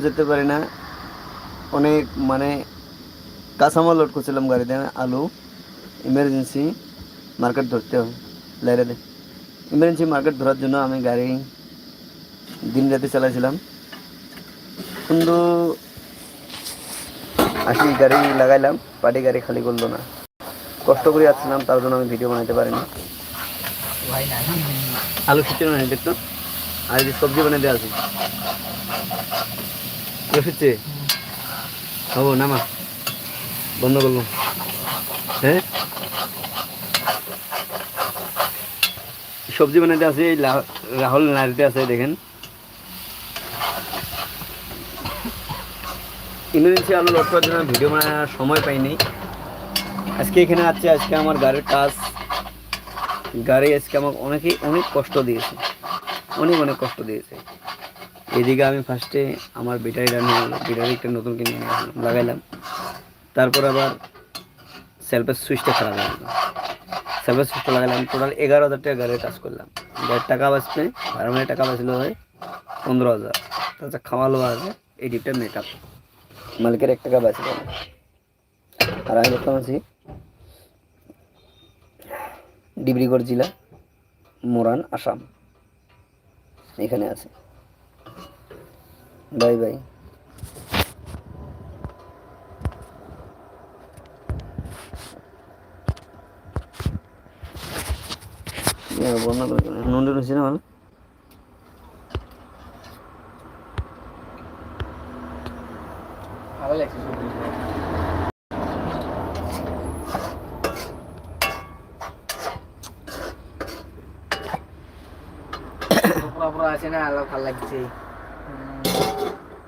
যেতে পারি না। অনেক মানে কাঁচামাল লোড করছিলাম গাড়িতে, আলু ইমার্জেন্সি মার্কেট ধরতে হবে। লাইরে দে। ইমার্জেন্সি মার্কেট ধরার জন্য আমি গাড়ি দিন রাতে চালাইছিলাম। কিন্তু আসি গাড়ি লাগাইলাম পার্টি গাড়ি খালি করল না। কষ্ট করে আসছিলাম, তার জন্য আমি ভিডিও বানাইতে পারিনি। আলু না দেখতো? আর এই সবজি হব নামা। বন্ধ করলাম। হ্যাঁ? সবজি আছে এই রাহুল নাড়িতে আছে, দেখেন। ইমার্জেন্সি আলু লোড করার জন্য ভিডিও বানানোর সময় পাইনি। আজকে এখানে আছে, আজকে আমার গাড়ির কাজ। গাড়ি আজকে আমাকে অনেকেই অনেক কষ্ট দিয়েছে। অনেক অনেক কষ্ট দিয়েছে। এদিকে আমি ফার্স্টে আমার ব্যাটারিটা নিয়ে এলাম ব্যাটারি একটা নতুন কিনে লাগাইলাম। তারপর আবার সেলফের সুইচটা খারাপ হয়ে গেল। সেলফের সুইচটা লাগালাম টোটাল এগারো হাজার টাকা গাড়ির কাজ করলাম। গাড়ির টাকা বাঁচবে আর মানে টাকা বাঁচল হয়, পনেরো হাজার। তাছাড়া খাওয়ালো আছে, এই ডিপটা মেকআপ মালিকের এক টাকা বাঁচল। আর আমি বর্তমান আছি ডিব্রুগড় জেলা, মোরান, আসাম। এখানে আছে। Bye bye. বন্ধ করে। না ভালো? ভালো লাগছে পুরো পুরা আছে না আল্লাহ ভালো লাগছে।